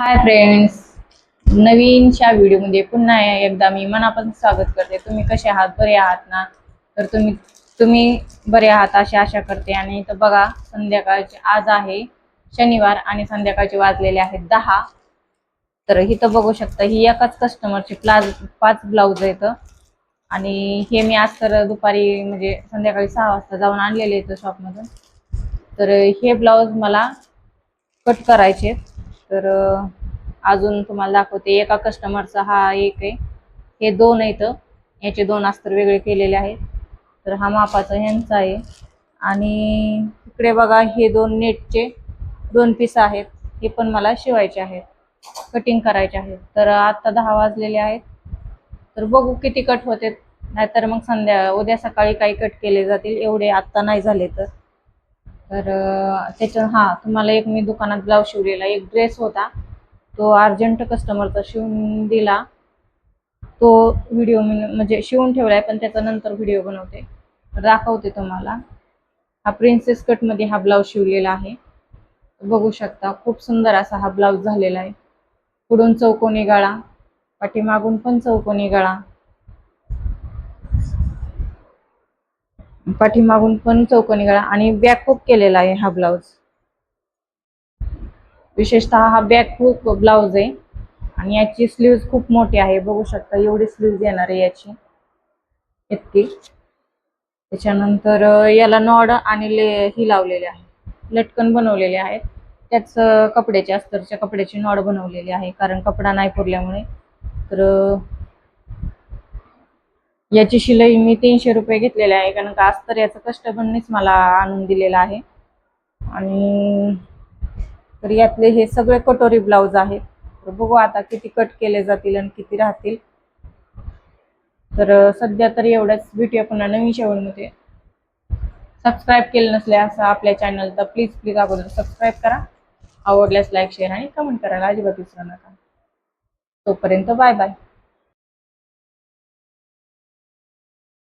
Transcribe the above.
Hi friends नवीनशा व्हिडिओमध्ये पुन्हा एकदा मी मनापासून स्वागत करते. तुम्ही कसे आहात? बरे आहात ना? तर तुम्ही तुम्ही बरे आहात अशी आशा करते. आणि इथं बघा संध्याकाळचे आज आहे शनिवार आणि संध्याकाळचे वाजलेले आहेत दहा. तर इथं बघू शकता ही एकाच कस्टमरची प्लाज पाच ब्लाऊज आहेत. आणि हे मी आज तर दुपारी म्हणजे संध्याकाळी सहा वाजता जाऊन आणलेले आहेत शॉपमधून तर हे ब्लाऊज मला कट करायचे आहेत. तर अजून तुम्हाला दाखवते एका कस्टमरचा हा एक आहे. हे दोन आहेत. याचे दोन अस्तर वेगळे केलेले आहेत. तर हा मापाचा ह्यांचा आहे. आणि इकडे बघा हे दोन नेटचे दोन पीस आहेत. हे पण मला शिवायचे आहेत. कटिंग करायचे आहेत. तर आत्ता दहा वाजलेले आहेत. तर बघू किती कट होते. नाहीतर मग संध्या उद्या सकाळी काही कट केले जातील. एवढे आत्ता नाही झाले तर. तर त्याच्या हा तुम्हाला एक मी दुकानात ब्लाऊज शिवलेला एक ड्रेस होता. तो अर्जंट कस्टमरचा शिवून दिला. तो व्हिडिओ मी म्हणजे शिवून ठेवलाय पण त्याचा नंतर व्हिडिओ बनवते. दाखवते तुम्हाला. हा प्रिन्सेस कटमध्ये हा ब्लाऊज शिवलेला आहे. बघू शकता खूप सुंदर असा हा ब्लाऊज झालेला आहे. पुढून चौकोनी गळा पाठीमागून पण चौकोनी गळा. पाठीमागून पण चौकोनी गळा आणि बॅक हुक केलेला आहे हा ब्लाऊज विशेषतः हा बॅक हुक ब्लाऊज आहे. आणि याची स्लीव्ज खूप मोठी आहे. बघू शकता एवढी स्लीव्ज येणार आहे याची. इतकी. त्याच्यानंतर याला नॉड आणि ले ही लावलेली आहे. लटकन बनवलेले आहेत त्याच अं, कपड्याचे अस्तरच्या कपड्याची नॉड बनवलेली आहे. कारण कपडा नाही पुरल्यामुळे. तर याची शिलाई मी तीनशे रुपये घेतलेली आहे कारण का आज तर याचं कस्टमरनेच मला आणून दिलेलं आहे. आणि तर यातले हे सगळे कटोरी ब्लाऊज आहेत. तर बघू आता किती कट केले जातील आणि किती राहतील. तर सध्या तर एवढ्याच भेटूया पुन्हा नवीन शेवटमध्ये. सबस्क्राईब केलं नसले असं आपल्या चॅनल तर प्लीज प्लीज अगोदर सबस्क्राईब करा. आवडल्यास लाईक शेअर आणि कमेंट करायला अजिबात विसरू नका. तोपर्यंत बाय बाय